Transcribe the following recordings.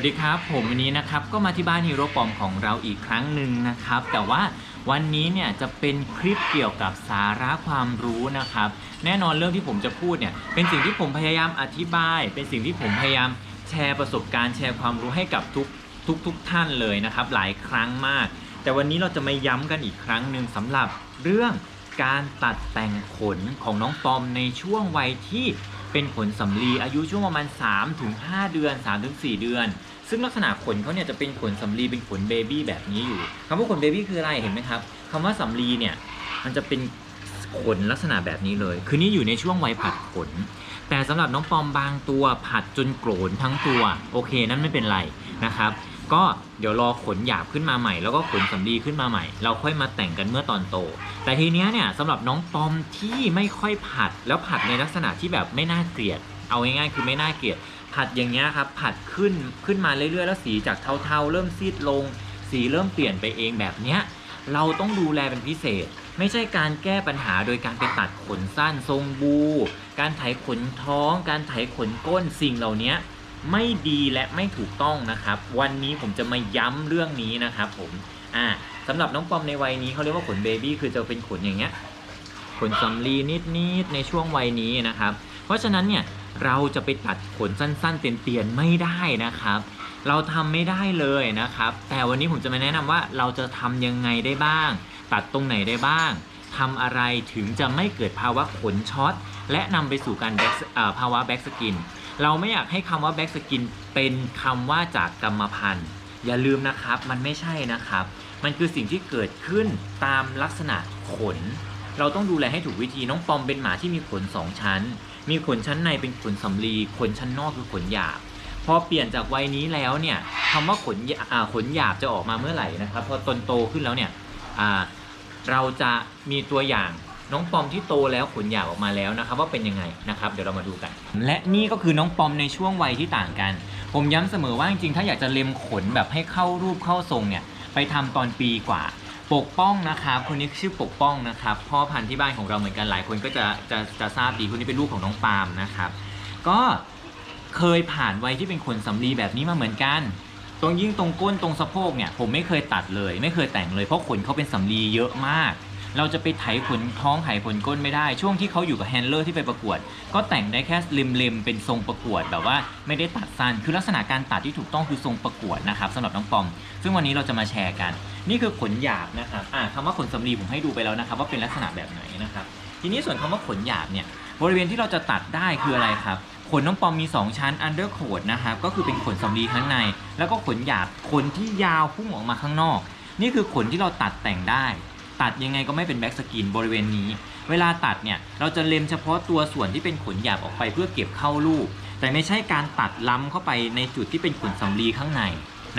วัสดีครับ ผมวันนี้นะครับก็มาที่บ้านฮีโร่ปอมของเราอีกครั้งหนึ่งนะครับ แต่ว่าวันนี้เนี่ยจะเป็นคลิปเกี่ยวกับสาระความรู้นะครับ แน่นอนเรื่องที่ผมจะพูดเนี่ยเป็นสิ่งที่ผมพยายามอธิบาย เป็นสิ่งที่ผมพยายามแชร์ประสบการณ์แชร์ความรู้ให้กับทุกทุกทุกท่านเลยนะครับ หลายครั้งมาก แต่วันนี้เราจะมาย้ำกันอีกครั้งหนึ่งสำหรับเรื่องการตัดแต่งขนของน้องปอมในช่วงวัยที่เป็นขนสำลีอายุช่วงประมาณ 3-5 เดือน 3-4 เดือน ซึ่งลักษณะขนเขาเนี่ยจะเป็นขนสำลีเป็นขนเบบี้แบบนี้อยู่คำว่าขนเบบี้คืออะไรเห็นไหมครับคำว่าสำลีเนี่ยมันจะเป็นขนลักษณะแบบนี้เลย คือนี่อยู่ในช่วงวัยผัดขน แต่สำหรับน้องปอมบางตัวผัดจนโกรนทั้งตัว โอเคนั่นไม่เป็นไรนะครับ ก็เดี๋ยวรอขนหยาบขึ้นมาใหม่ แล้วก็ขนสำลีขึ้นมาใหม่ เราค่อยมาแต่งกันเมื่อตอนโต แต่ทีเนี้ยเนี่ยสำหรับน้องปอมที่ไม่ค่อยผัด แล้วผัดในลักษณะที่แบบไม่น่าเกลียด เอาง่ายๆคือไม่น่าเกลียด ผัดอย่างเงี้ยครับผัดขึ้นขึ้นมาเรื่อยๆ แล้วสีจากเทาๆ เริ่มซีดลง สีเริ่มเปลี่ยนไปเองแบบเนี้ยเราต้องดูแลเป็นพิเศษ ไม่ใช่การแก้ปัญหาโดยการไปตัดขนสั้นทรงบู การไถขนท้อง การไถขนก้นสิ่งเหล่านี้ไม่ดีและไม่ถูกต้องนะครับ วันนี้ผมจะมาย้ำเรื่องนี้นะครับผมอ่าสำหรับน้องปอมในวัยนี้เขาเรียกว่าขนเบบี้คือจะเป็นขนอย่างเงี้ยขนสำลีนิดๆในช่วงวัยนี้นะครับ เพราะฉะนั้นเนี่ย เราจะไปตัดขนสั้นๆเตียนๆไม่ได้นะครับ เราทำไม่ได้เลยนะครับ แต่วันนี้ผมจะมาแนะนำว่าเราจะทำยังไงได้บ้าง ตัดตรงไหนได้บ้างทำอะไรถึงจะไม่เกิดภาวะขนช็อตและนำไปสู่การภาวะแบ็กสกินเราไม่อยากให้คำว่าแบ็กสกินเป็นคำว่าจากกรรมพันธุ์อย่าลืมนะครับ มันไม่ใช่นะครับ มันคือสิ่งที่เกิดขึ้นตามลักษณะขน เราต้องดูแลให้ถูกวิธีน้องปอมเป็นหมาที่มีขนสองชั้น มีขนชั้นในเป็นขนสำลีขนชั้นนอกคือขนหยาบพอเปลี่ยนจากวัยนี้แล้วเนี่ยคำว่าขนหยาอ่าขนหยาบจะออกมาเมื่อไหร่นะครับพอตนโตขึ้นแล้วเนี่ยอ่าเราจะมีตัวอย่างน้องปอมที่โตแล้วขนหยาบออกมาแล้วนะครับ ว่าเป็นยังไงนะครับเดี๋ยวเรามาดูกัน และนี่ก็คือน้องปอมในช่วงวัยที่ต่างกัน ผมย้ำเสมอว่าจริงๆถ้าอยากจะเล็มขนแบบให้เข้ารูปเข้าทรงเนี่ยไปทำตอนปีกว่า ปกป้องนะครับคนนี้ชื่อปกป้องนะครับพ่อพันธุ์ที่บ้านของเราเหมือนกันหลายคนก็จะจะจะทราบดีคนนี้เป็นลูกของน้องปาล์มนะครับ ก็เคยผ่านวัยที่เป็นขนสำลีแบบนี้มาเหมือนกัน ตรงยิ่งตรงก้นตรงสะโพกเนี่ยผมไม่เคยตัดเลย ไม่เคยแต่งเลยเพราะขนเขาเป็นสำลีเยอะมาก เราจะไปไถขนท้องไถขนก้นไม่ได้ ช่วงที่เขาอยู่กับแฮนด์เลอร์ที่ไปประกวด ก็แต่งได้แค่เล็มๆเป็นทรงประกวดแบบว่าไม่ได้ตัดสั้นคือลักษณะการตัดที่ถูกต้องคือทรงประกวดนะครับสำหรับน้องปอม ซึ่งวันนี้เราจะมาแชร์กัน นี่คือขนหยาบนะครับอ่าคำว่าขนสำลีผมให้ดูไปแล้วนะครับ ว่าเป็นลักษณะแบบไหนนะครับ ทีนี้ส่วนคำว่าขนหยาบเนี่ยบริเวณที่เราจะตัดได้คืออะไรครับขนน้องปอมมี 2 ชั้น undercoat นะครับก็คือเป็นขนสำลีข้างใน แล้วก็ขนหยาบขนที่ยาวพุ่งออกมาข้างนอก นี่คือขนที่เราตัดแต่งได้ ตัดยังไงก็ไม่เป็นแบ็กสกินบริเวณนี้ เวลาตัดเนี่ยเราจะเล็มเฉพาะตัวส่วนที่เป็นขนหยาบออกไปเพื่อเก็บเข้าลูก แต่ไม่ใช่การตัดล้ำเข้าไปในจุดที่เป็นขนสำลีข้างใน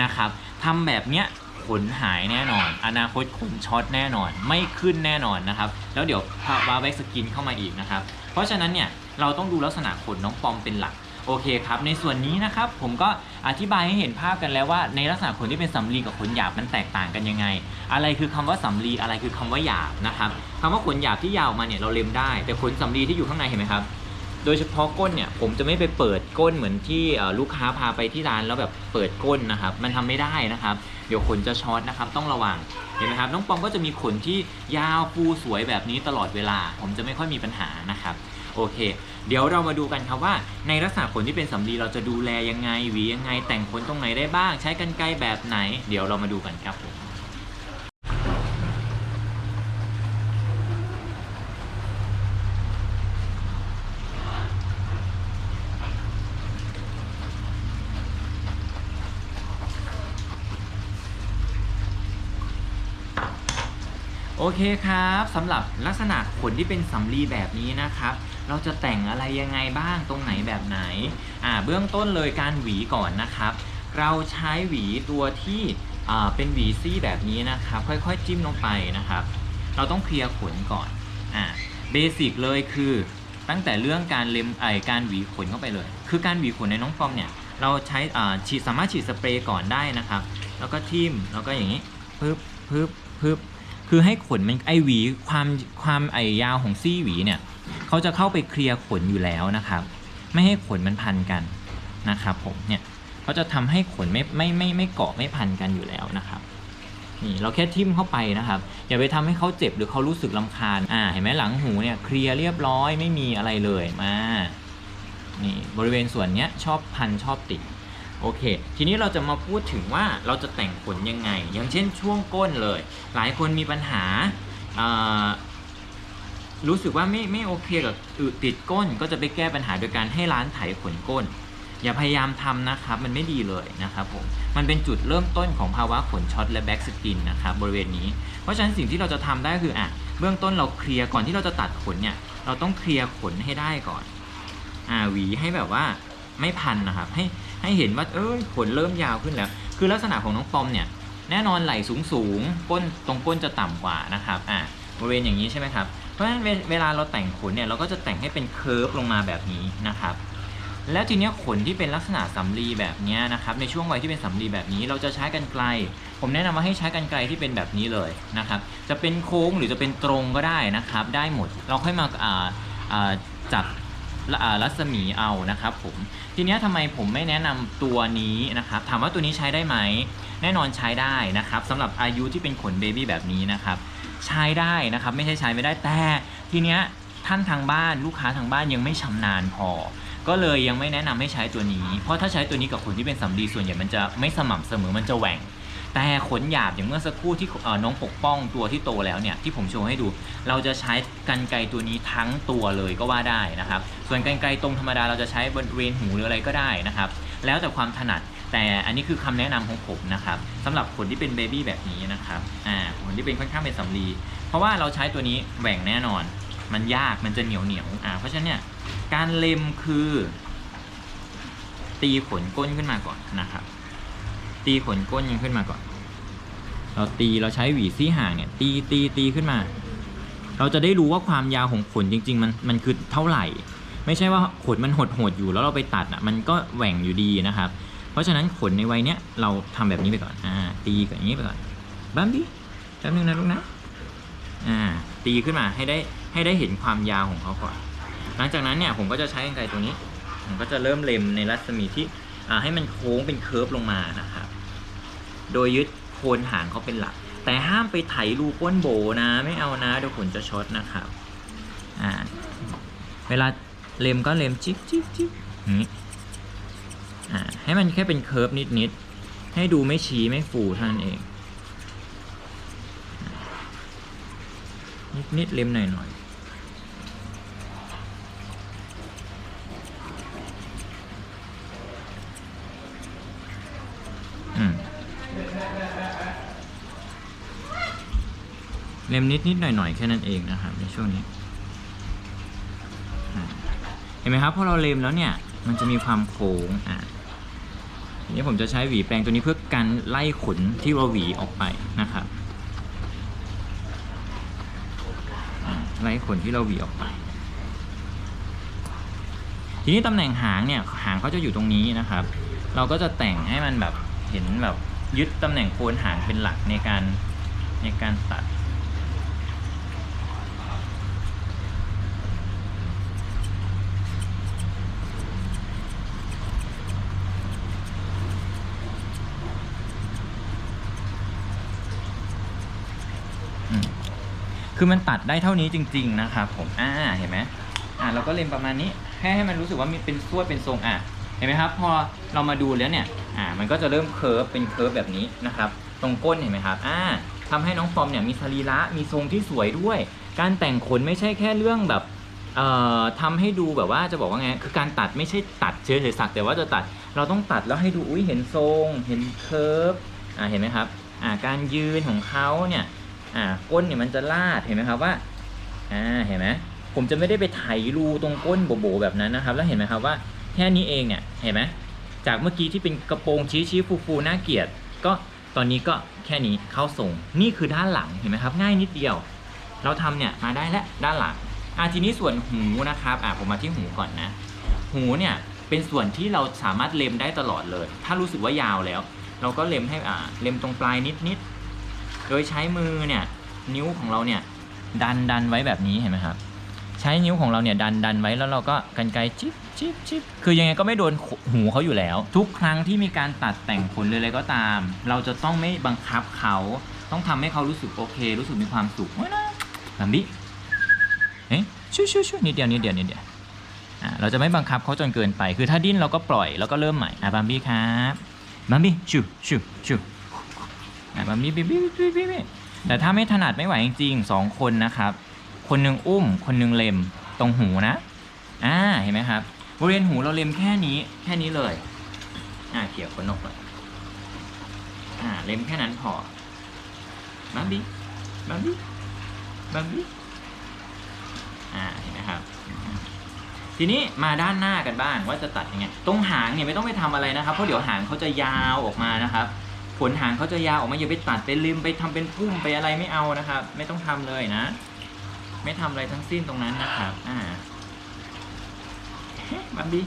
นะครับทำแบบเนี้ยขนหายแน่นอน อนาคตขนช็อตแน่นอน ไม่ขึ้นแน่นอนนะครับ แล้วเดี๋ยวภาวะแบ็กสกินเข้ามาอีกนะครับ เพราะฉะนั้นเนี่ยเราต้องดูลักษณะขนน้องปอมเป็นหลัก โอเคครับ ในส่วนนี้นะครับผมก็อธิบายให้เห็นภาพกันแล้วว่าในลักษณะขนที่เป็นสำลีกับขนหยาบมันแตกต่างกันยังไง อะไรคือคำว่าสำลีอะไรคือคำว่าหยาบนะครับคำว่าขนหยาบที่ยาวมาเนี่ยเราเล็มได้ แต่ขนสำลีที่อยู่ข้างในเห็นไหมครับโดยเฉพาะก้นเนี่ยผมจะไม่ไปเปิดก้นเหมือนที่ลูกค้าพาไปที่ร้านแล้วแบบเปิดก้นนะครับ มันทำไม่ได้นะครับ เดี๋ยวขนจะช็อตนะครับ ต้องระวังเห็นไหมครับน้องปอมก็จะมีขนที่ยาวฟูสวยแบบนี้ตลอดเวลา ผมจะไม่ค่อยมีปัญหานะครับ โอเค เดี๋ยวเรามาดูกันครับว่า ในลักษณะขนที่เป็นสำลีเราจะดูแลยังไงหวียังไงแต่งขนตรงไหนได้บ้าง ใช้กรรไกรแบบไหน เดี๋ยวเรามาดูกันครับผม โอ เคครับสำหรับลักษณะขนที่เป็นสำลีแบบนี้นะครับ เราจะแต่งอะไรยังไงบ้างตรงไหนแบบไหนอ่าเบื้องต้นเลยการหวีก่อนนะครับ เราใช้หวีตัวที่อ่าเป็นหวีซี่แบบนี้นะครับ ค่อยๆจิ้มลงไปนะครับ เราต้องเคลียร์ขนก่อนอ่าเบสิกเลยคือตั้งแต่เรื่องการเล็มไอการหวีขนเข้าไปเลย คือการหวีขนในน้องปอมเนี่ยเราใช้อ่าฉีดสามารถฉีดสเปรย์ก่อนได้นะครับ แล้วก็ทิ่มแล้วก็อย่างนี้ปึ๊บปึ๊บปึ๊บ คือให้ขนมันไอหวีความความไอยาวของซี่หวีเนี่ยเขาจะเข้าไปเคลียร์ขนอยู่แล้วนะครับ ไม่ให้ขนมันพันกันนะครับผมเนี่ยเขาจะทำให้ขนไม่ไม่ไม่ไม่เกาะไม่พันกันอยู่แล้วนะครับนี่เราแค่ทิ่มเข้าไปนะครับ อย่าไปทำให้เขาเจ็บหรือเขารู้สึกลำคาญอ่าเห็นไหมหลังหูเนี่ยเคลียร์เรียบร้อยไม่มีอะไรเลยมานี่บริเวณส่วนเนี้ยชอบพันชอบติด โอเค ทีนี้เราจะมาพูดถึงว่าเราจะแต่งขนยังไง อย่างเช่นช่วงก้นเลย หลายคนมีปัญหา รู้สึกว่าไม่ไม่โอเคกับอึติดก้น ก็จะไปแก้ปัญหาโดยการให้ร้านไถขนก้น อย่าพยายามทำนะครับ มันไม่ดีเลยนะครับผม มันเป็นจุดเริ่มต้นของภาวะขนช็อตและแบ็กสกินนะครับบริเวณนี้ เพราะฉะนั้นสิ่งที่เราจะทำได้คืออะเบื้องต้นเราเคลียร์ก่อนที่เราจะตัดขนเนี่ย เราต้องเคลียร์ขนให้ได้ก่อน อ่าหวีให้แบบว่าไม่พันนะครับ ให้ ให้เห็นว่าเอ้ยขนเริ่มยาวขึ้นแล้ว คือลักษณะของน้องปอมเนี่ยแน่นอนไหล่สูงสูงก้นตรงก้นจะต่ำกว่านะครับอ่าบริเวณอย่างนี้ใช่ไหมครับเพราะฉะนั้นเวลาเราแต่งขนเนี่ยเราก็จะแต่งให้เป็นเคิร์ฟลงมาแบบนี้นะครับแล้วทีเนี้ยขนที่เป็นลักษณะสำลีแบบเนี้ยนะครับในช่วงวัยที่เป็นสำลีแบบนี้เราจะใช้กันไกล ผมแนะนำว่าให้ใช้กันไกลที่เป็นแบบนี้เลยนะครับจะเป็นโค้งหรือจะเป็นตรงก็ได้นะครับได้หมดเราค่อยมาอ่าอ่าจับ รัศมีเอานะครับผมทีนี้ยทำไมผมไม่แนะนำตัวนี้นะครับถามว่าตัวนี้ใช้ได้ไหม แน่นอนใช้ได้นะครับสำหรับอายุที่เป็นขนเบบี้แบบนี้นะครับใช้ได้นะครับไม่ใช่ใช้ไม่ได้แต่ ทีเนี้ยท่านทางบ้านลูกค้าทางบ้านยังไม่ชำนาญพอ ก็เลยยังไม่แนะนำให้ใช้ตัวนี้ เพราะถ้าใช้ตัวนี้กับขนที่เป็นสำลีส่วนใหญ่มันจะไม่สม่ำเสมอมันจะแหว่ง แต่ขนหยาบอย่างเมื่อสักครู่ที่น้องปกป้องตัวที่โตแล้วเนี่ยที่ผมโชว์ให้ดู เราจะใช้กันไกรตัวนี้ทั้งตัวเลยก็ว่าได้นะครับ ส่วนกันไกรตรงธรรมดาเราจะใช้บริเวณหูหรืออะไรก็ได้นะครับ แล้วแต่ความถนัดแต่อันนี้คือคำแนะนำของผมนะครับสำหรับขนที่เป็นเบบี้แบบนี้นะครับอ่าขนที่เป็นค่อนข้างเป็นสำลีเพราะว่าเราใช้ตัวนี้แหว่งแน่นอน มันยากมันจะเหนียวเหนียวอ่าเพราะฉะนั้นเนี่ยการเล็มคือ ตีขนก้นขึ้นมาก่อนนะครับ ตีขนก้นยังขึ้นมาก่อน เราตีเราใช้หวีซี่ห่างเนี่ย ตีตีตีขึ้นมา เราจะได้รู้ว่าความยาวของขนจริง ๆ มันมันคือเท่าไหร่ ไม่ใช่ว่าขนมันหดหดอยู่แล้วเราไปตัดอะมันก็แหว่งอยู่ดีนะครับ เพราะฉะนั้นขนในวัยเนี้ยเราทำแบบนี้ไปก่อนอ่าตีก่อนอย่างนี้ไปก่อนบัมบี้แป๊บนึงนะลูกนะอ่าตีขึ้นมาให้ได้ให้ได้เห็นความยาวของเขาก่อน หลังจากนั้นเนี่ยผมก็จะใช้กรรไกรตัวนี้ ผมก็จะเริ่มเล็มในรัศมีที่อ่าให้มันโค้งเป็นเคิร์ฟลงมานะครับ โดยยึดโคนหางเขาเป็นหลัก แต่ห้ามไปไถรูก้นโบนะ ไม่เอานะเดี๋ยวขนจะช็อตนะครับอ่าเวลาเล็มก็เล็มจิ๊กจิ๊กจิ๊กอ่าให้มันแค่เป็นเคิร์ฟนิดนิดให้ดูไม่ชี้ไม่ฟูเท่านั้นเอง นิดนิดเล็มหน่อยหน่อย เล็มนิดนิดหน่อยหน่อยแค่นั้นเองนะครับในช่วงนี้ เห็นไหมครับพอเราเล็มแล้วเนี่ยมันจะมีความโค้งอะทีนี้ผมจะใช้หวีแปรงตัวนี้เพื่อกันไล่ขนที่เราหวีออกไปนะครับไล่ขนที่เราหวีออกไป ทีนี้ตำแหน่งหางเนี่ยหางเขาจะอยู่ตรงนี้นะครับ เราก็จะแต่งให้มันแบบเห็นแบบยึดตำแหน่งโคนหางเป็นหลักในการในการตัด คือมันตัดได้เท่านี้จริง ๆ นะครับผมอ่าเห็นไหมอ่าเราก็เล็มประมาณนี้แค่ให้มันรู้สึกว่ามีเป็นส่วนเป็นทรงอะเห็นไหมครับพอเรามาดูแล้วเนี่ยอ่ามันก็จะเริ่มเคิร์ฟเป็นเคิร์ฟแบบนี้นะครับตรงก้นเห็นไหมครับอ่าทำให้น้องฟอมเนี่ยมีสรีระมีทรงที่สวยด้วย การแต่งขนไม่ใช่แค่เรื่องแบบเอ่อทำให้ดูแบบว่าจะบอกว่าไงคือการตัดไม่ใช่ตัดเฉยๆสักแต่ว่าจะตัดเราต้องตัดแล้วให้ดูอุ้ยเห็นทรง เห็นเคิร์ฟอ่าเห็นไหมครับอ่าการยืนของเขาเนี่ย อ่าก้นเนี่ยมันจะลาดเห็นไหมครับว่าอ่าเห็นไหมผมจะไม่ได้ไปไถรูตรงก้นโบๆแบบนั้นนะครับ แล้วเห็นไหมครับว่าแค่นี้เองเนี่ยเห็นไหมจากเมื่อกี้ที่เป็นกระโปรงชี้ชี้ฟูฟูน่าเกลียด ก็ตอนนี้ก็แค่นี้เข้าทรงนี่คือด้านหลังเห็นไหมครับ ง่ายนิดเดียว เราทำเนี่ยมาได้แล้วด้านหลังอ่าทีนี้ส่วนหูนะครับอ่าผมมาที่หูก่อนนะ หูเนี่ยเป็นส่วนที่เราสามารถเล็มได้ตลอดเลย ถ้ารู้สึกว่ายาวแล้ว เราก็เล็มให้อ่าเล็มตรงปลายนิดๆ โดยใช้มือเนี่ยนิ้วของเราเนี่ยดันดันไว้แบบนี้เห็นไหมครับ ใช้นิ้วของเราเนี่ยดันดันไว้แล้วเราก็กันไกรจิบจิบจิบคือยังไงก็ไม่โดนหูเขาอยู่แล้ว ทุกครั้งที่มีการตัดแต่งขนเลยอะไรก็ตาม เราจะต้องไม่บังคับเขา ต้องทำให้เขารู้สึกโอเค รู้สึกมีความสุขเว้ยนะแบบนี้เอ๊ะชูชูชูนิดเดียวนิดเดียวนิดเดียวอ่าเราจะไม่บังคับเขาจนเกินไป คือถ้าดิ้นเราก็ปล่อยแล้วก็เริ่มใหม่อะบัมบี้ครับบัมบี้ชูชูชู อะบัมบี้บี้บี้บี้บี้บี้แต่ถ้าไม่ถนัดไม่ไหวจริงๆสองคนนะครับ คนหนึ่งอุ้ม คนหนึ่งเล็มตรงหูนะ อ่าเห็นไหมครับบริเวณหูเราเล็มแค่นี้ แค่นี้เลย อ่าเกี่ยวขนนกเลยอ่า เล็มแค่นั้นพอบัมบี้บัมบี้บัมบี้อ่าเห็นไหมครับทีนี้มาด้านหน้ากันบ้างว่าจะตัดยังไง ตรงหางเนี่ยไม่ต้องไปทำอะไรนะครับ เพราะเดี๋ยวหางเขาจะยาวออกมานะครับ ขนหางเขาจะยาวออกมาอย่าไปตัดไปลืมไปทำเป็นพุ่มไปอะไรไม่เอานะครับ ไม่ต้องทำเลยนะ ไม่ทำอะไรทั้งสิ้นตรงนั้นนะครับอ่าบัมบี้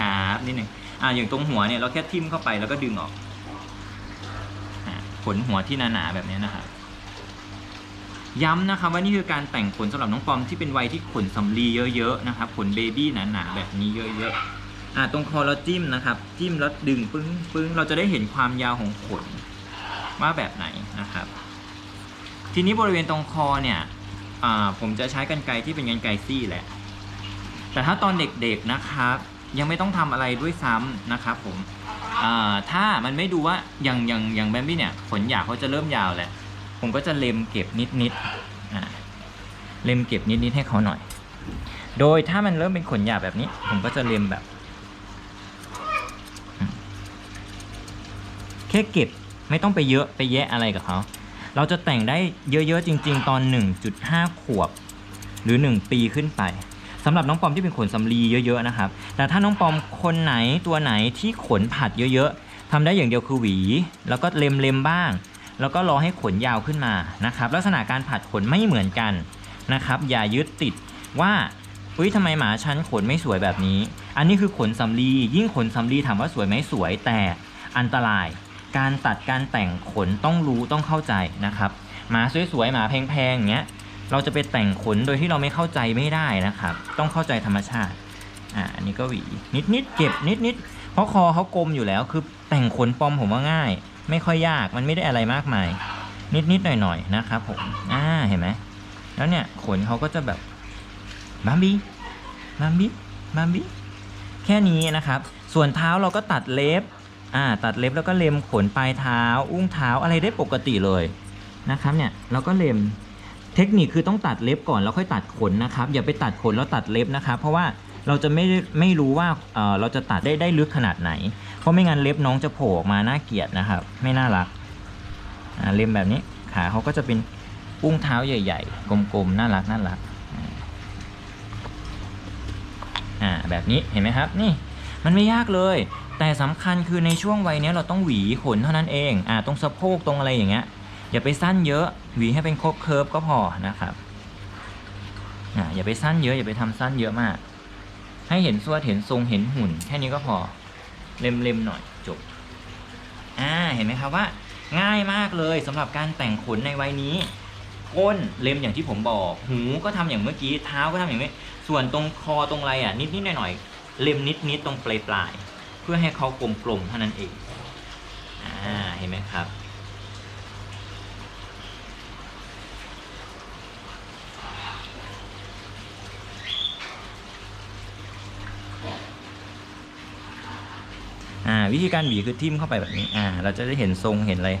ครับนิดหนึ่งอ่าอย่างตรงหัวเนี่ยเราแค่ทิ่มเข้าไปแล้วก็ดึงออกขนหัวที่หนาๆแบบนี้นะครับย้ำนะครับว่านี่คือการแต่งขนสำหรับน้องปอมที่เป็นวัยที่ขนสำลีเยอะๆนะครับขนเบบี้หนาๆแบบนี้เยอะๆ อ่าตรงคอเราจิ้มนะครับ จิ้มแล้วดึงปึ้งปึ้งเราจะได้เห็นความยาวของขนว่าแบบไหนนะครับ ทีนี้บริเวณตรงคอเนี่ยอ่าผมจะใช้กันไกรที่เป็นกันไกรซี่แหละ แต่ถ้าตอนเด็กๆนะครับ ยังไม่ต้องทำอะไรด้วยซ้ำนะครับผมอ่าถ้ามันไม่ดูว่าอย่างอย่างอย่างแบมบี้เนี่ยขนหยาบเขาจะเริ่มยาวแหละ ผมก็จะเล็มเก็บนิดๆอ่าเล็มเก็บนิดๆให้เขาหน่อย โดยถ้ามันเริ่มเป็นขนหยาแบบนี้ ผมก็จะเล็มแบบ ค่เก็บไม่ต้องไปเยอะไปแยะอะไรกับเขา เราจะแต่งได้เยอะๆจริง ๆ ตอน 1.5 ขวบ หรือ 1 ปีขึ้นไปสำหรับน้องปอมที่เป็นขนสำลีเยอะๆนะครับ แต่ถ้าน้องปอมคนไหนตัวไหนที่ขนผัดเยอะๆทำได้อย่างเดียวคือหวี แล้วก็เล็มๆบ้าง แล้วก็รอให้ขนยาวขึ้นมานะครับ ลักษณะการผัดขนไม่เหมือนกันนะครับ อย่ายึดติดว่าเฮ้ยทำไมหมาฉันขนไม่สวยแบบนี้ อันนี้คือขนสำลียิ่งขนสำลีถามว่าสวยไหมสวยแต่อันตราย การตัดการแต่งขนต้องรู้ต้องเข้าใจนะครับหมาสวยๆหมาแพงๆอย่างเงี้ยเราจะไปแต่งขนโดยที่เราไม่เข้าใจไม่ได้นะครับ ต้องเข้าใจธรรมชาติอ่าอันนี้ก็หวีนิดๆเก็บนิดๆเพราะคอเขากลมอยู่แล้วคือแต่งขนปลอมผมว่าง่าย ไม่ค่อยยากมันไม่ได้อะไรมากมาย นิดๆหน่อยๆนะครับผมอ่าเห็นไหมแล้วเนี่ยขนเขาก็จะแบบบัมบี้บัมบี้บัมบี้แค่นี้นะครับ ส่วนเท้าเราก็ตัดเล็บ อ่าตัดเล็บแล้วก็เล็มขนปลายเท้า อุ้งเท้าอะไรได้ปกติเลยนะครับเนี่ยเราก็เล็มเทคนิคคือต้องตัดเล็บก่อนแล้วค่อยตัดขนนะครับ อย่าไปตัดขนแล้วตัดเล็บนะครับ เพราะว่าเราจะไม่ไม่รู้ว่าเออเราจะตัดได้ได้ลึกขนาดไหน เพราะไม่งั้นเล็บน้องจะโผล่ออกมาน่าเกลียดนะครับ ไม่น่ารักอ่าเล็มแบบนี้ขาเขาก็จะเป็นอุ้งเท้าใหญ่ ๆ กลมๆน่ารักน่ารักอ่าแบบนี้เห็นไหมครับ นี่มันไม่ยากเลย แต่สำคัญคือในช่วงวัยนี้เราต้องหวีขนเท่านั้นเองอ่าตรงสะโพกตรงอะไรอย่างเงี้ยอย่าไปสั้นเยอะหวีให้เป็นครบเคิร์ฟก็พอนะครับอ่าอย่าไปสั้นเยอะอย่าไปทำสั้นเยอะมาก ให้เห็นสวดเห็นทรงเห็นหุ่น แค่นี้ก็พอเล็มๆหน่อยจบอ่าเห็นไหมครับว่า ง่ายมากเลยสำหรับการแต่งขนในวัยนี้ก้นเล็มอย่างที่ผมบอก หูก็ทำอย่างเมื่อกี้เท้าก็ทำอย่างนี้ ส่วนตรงคอตรงไรอะนิดๆหน่อยๆเล็มนิดๆตรงปลายๆ เพื่อให้เขากลมๆเท่านั้นเองอ่าเห็นไหมครับ อ่าวิธีการหวีคือทิ่มเข้าไปแบบนี้อ่าเราจะได้เห็นทรงเห็นอะไร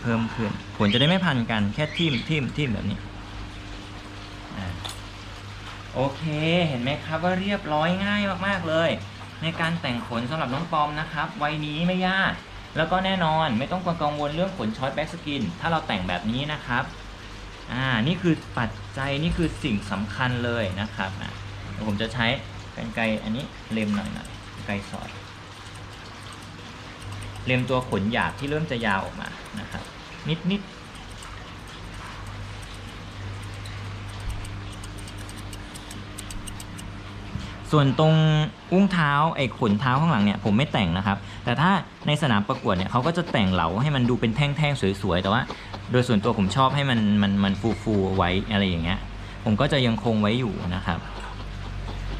เพิ่มขึ้นขนจะได้ไม่พันกันแค่ทิ่มทิ่มทิ่มแบบนี้อโอเค เห็นไหมครับว่าเรียบร้อยง่ายมาก ๆ เลย ในการแต่งขนสำหรับน้องปอมนะครับ วัยนี้ไม่ยาก แล้วก็แน่นอนไม่ต้องกังวลเรื่องขนช็อตแบ็กสกิน ถ้าเราแต่งแบบนี้นะครับ อ่า นี่คือปัจจัยนี่คือสิ่งสำคัญเลยนะครับอะผมจะใช้กรรไกรอันนี้เล็มหน่อยหน่อยกรรไกรสอด เล็มตัวขนหยาบที่เริ่มจะยาวออกมานะครับ นิดนิด ส่วนตรงอุ้งเท้าไอ้ขนเท้าข้างหลังเนี่ยผมไม่แต่งนะครับ แต่ถ้าในสนามประกวดเนี่ยเขาก็จะแต่งเหลาให้มันดูเป็นแท่งๆสวยๆ แต่ว่า โดยส่วนตัวผมชอบให้มันมันมันฟูๆไว้อะไรอย่างเงี้ย ผมก็จะยังคงไว้อยู่นะครับ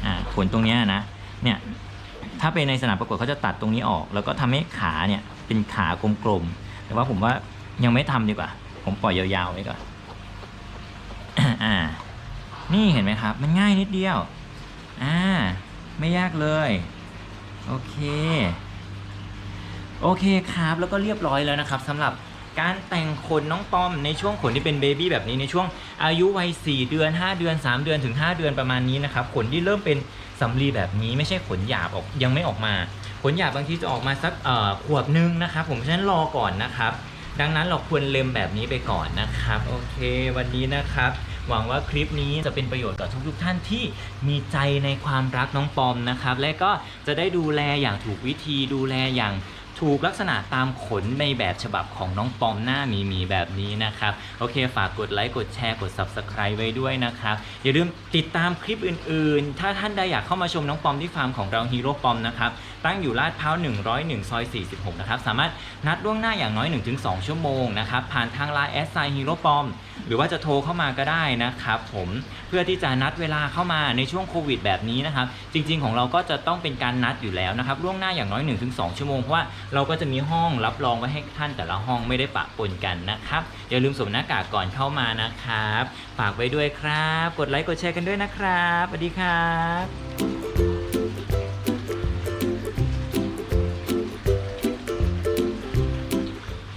อ่าขนตรงเนี้ยนะเนี่ยถ้าเป็นในสนามประกวดเขาจะตัดตรงนี้ออก แล้วก็ทำให้ขาเนี่ยเป็นขากลมๆ แต่ว่าผมว่ายังไม่ทำดีกว่า ผมปล่อยยาวๆไว้ก่อนอ่า นี่เห็นไหมครับ มันง่ายนิดเดียว อ่า ไม่ยากเลย โอเค โอเคครับ แล้วก็เรียบร้อยแล้วนะครับสำหรับการแต่งขนน้องปอมในช่วงขนที่เป็นเบบี้แบบนี้ในช่วงอายุวัย 4 เดือน 5 เดือน 3 เดือนถึง 5 เดือนประมาณนี้นะครับขนที่เริ่มเป็นสำลีแบบนี้ไม่ใช่ขนหยาบออกยังไม่ออกมา ขนหยาบบางทีจะออกมาสักขวบนึงนะครับผมฉะนั้นรอก่อนนะครับ ดังนั้นเราควรเล็มแบบนี้ไปก่อนนะครับ โอเค วันนี้นะครับ หวังว่าคลิปนี้จะเป็นประโยชน์กับทุกๆท่านที่มีใจในความรักน้องปอมนะครับ และก็จะได้ดูแลอย่างถูกวิธีดูแลอย่างถูกลักษณะตามขนในแบบฉบับของน้องปอมหน้ามีมีแบบนี้นะครับ โอเคฝากกดไลค์กดแชร์กด Subscribe ไว้ด้วยนะครับ อย่าลืมติดตามคลิปอื่นๆ ถ้าท่านใดอยากเข้ามาชมน้องปอมที่ฟาร์มของเราฮีโร่ปอมนะครับตั้งอยู่ลาดพร้าว101 ซอย 46 นะครับ สามารถนัดล่วงหน้าอย่างน้อย 1-2 ชั่วโมงนะครับ ผ่านทางไลน์แอสไซฮีโร่ปอมหรือว่าจะโทรเข้ามาก็ได้นะครับผมเพื่อที่จะนัดเวลาเข้ามาในช่วงโควิดแบบนี้นะครับ จริง ๆ ของเราก็จะต้องเป็นการนัดอยู่แล้วนะครับล่วงหน้าอย่างน้อย 1-2 ชั่วโมง เพราะว่าเราก็จะมีห้องรับรองไว้ให้ท่านแต่ละห้องไม่ได้ปะปนกันนะครับ อย่าลืมสวมหน้ากากก่อนเข้ามานะครับ ฝากไว้ด้วยครับ กดไลค์กดแชร์กันด้วยนะครับสวัสดีครับ